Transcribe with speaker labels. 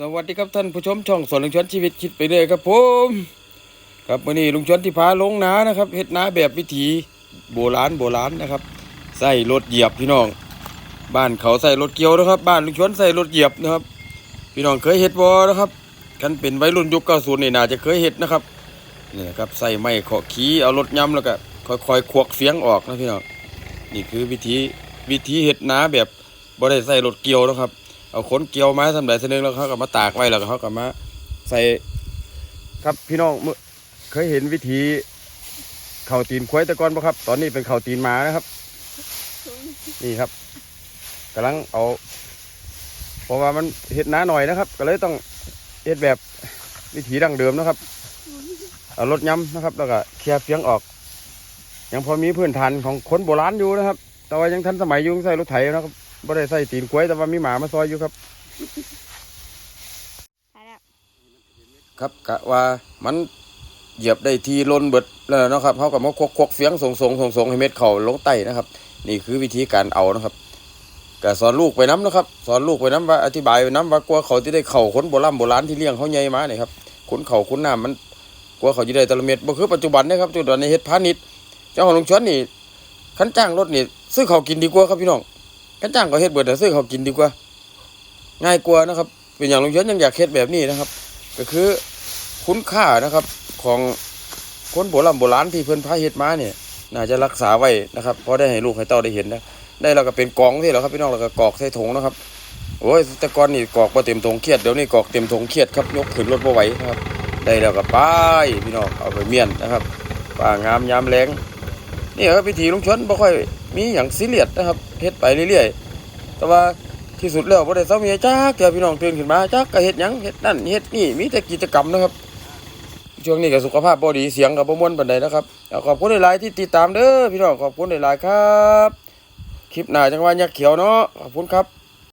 Speaker 1: สวัสดีครับท่านผู้ชมช่องสวนลุงชวนชีวิตคิดไปเรื่อยครับผมครับวันนี้ลุงชวนที่พาลงนานะครับเฮ็ดนาแบบวิถีโบราณโบราณนะครับ ใส่รถเหยียบพี่น้อง บ้านเขาใส่รถเกี่ยวนะครับ บ้านลุงชวนใส่รถเหยียบนะครับ พี่น้องเคยเฮ็ดบ่นะครับกันเป็นวัยรุ่นยุค90นี่น่าจะเคยเฮ็ดนะครับนี่นะครับใส่ไม้เคาะขี้เอารถย้ำแล้วก็ค่อยๆควักเฟียงออกนะพี่น้องนี่คือวิธีวิธีเฮ็ดนาแบบบ่ได้ใส่รถเกี่ยวนะครับ เอาขนเกี่ยวไม้สำหรับเสนึงแล้วเขาก็มาตากไว้แล้วก็เขาก็มาใส่ครับพี่น้องเมื่อเคยเห็นวิธีเข่าตีนควายแต่ก่อนปะครับ ตอนนี้เป็นเข่าตีนหมานะครับ นี่ครับกำลังเอาเพราะว่ามันเห็ดหนาหน่อยนะครับ ก็เลยต้องเห็ดแบบวิถีดั้งเดิมนะครับเอารถย้ำนะครับ แล้วก็เคลียร์เฟียงออก ยังพอมีพื้นฐานของคนโบราณอยู่นะครับ แต่ว่ายังทันสมัยอยุ่งใส่รถไถนะครับ บ่ได้ใส่ตีนกล้วยแต่ว่ามีหมามาซอยอยู่ครับ
Speaker 2: ไปแล้ว
Speaker 1: ครับกะว่ามันเหยียบได้ทีล้นเบิดแล้วเนาะครับเขาก็มาคกคกเฟียงส่งส่งส่งส่งให้เม็ดเข่าลงไตนะครับ นี่คือวิธีการเอานะครับก็สอนลูกไปน้ำนะครับ สอนลูกไปน้ำว่าอธิบายไปน้ำว่ากลัวเขาที่ได้เข่าคนโบราณโบราณที่เลี้ยงเขาใหญ่มาเนี่ยครับขุนเข่าขุนน้ำมันกลัวเขาจะได้แตละเม็ดบ่คือปัจจุบันนะครับปัจจุบันในเฮ็ดพาณิชย์เจ้าของลุงชวนนี่ขันจ้างรถนี่ซื้อเขาวกินดีกว่าครับพี่น้อง ขันจ้างก็เฮ็ดเบิดแต่ซื้อเขากินดีกว่า ง่ายกว่านะครับ เป็นอย่างลุงชวนยังอยากเฮ็ดแบบนี้นะครับ ก็คือคุณค่านะครับของคนโบราณโบราณที่เพิ่นพาเฮ็ดมาเนี่ยน่าจะรักษาไว้นะครับเพราะได้ให้ลูกให้เต้าได้เห็นนะได้แล้วก็เป็นกองที่แล้วครับพี่น้องแล้วก็กรอกใส่ถุงนะครับโอ้ยแต่ก่อนนี่กรอกบ่เต็มถุงเครียดเดี๋ยวนี้กรอกเต็มถุงเครียดครับยกขึ้นรถบ่ไหวนะครับ ได้แล้วก็ไปพี่น้องเอาไปเมียนนะครับป่างามยามแรงนี่ครับพิธีลุงชนบ่ค่อย มีอย่างซีเรียสนะครับเฮ็ดไปเรื่อยๆ แต่ว่าที่สุดแล้วบ่ได้เศร้าเมียจักเดี๋ยวพี่น้องตื่นขึ้นมาจักก็เฮ็ดหยังเฮ็ดนั่นเฮ็ดนี่มีแต่กิจกรรมนะครับช่วงนี้ก็สุขภาพบ่ดีเสียงก็บ่ม่วนปานใดนะครับขอบคุณหลายๆที่ติดตามเด้อพี่น้องขอบคุณหลายๆครับ คลิปหน้าจังหวะยักษ์เขียวเนาะขอบคุณครับ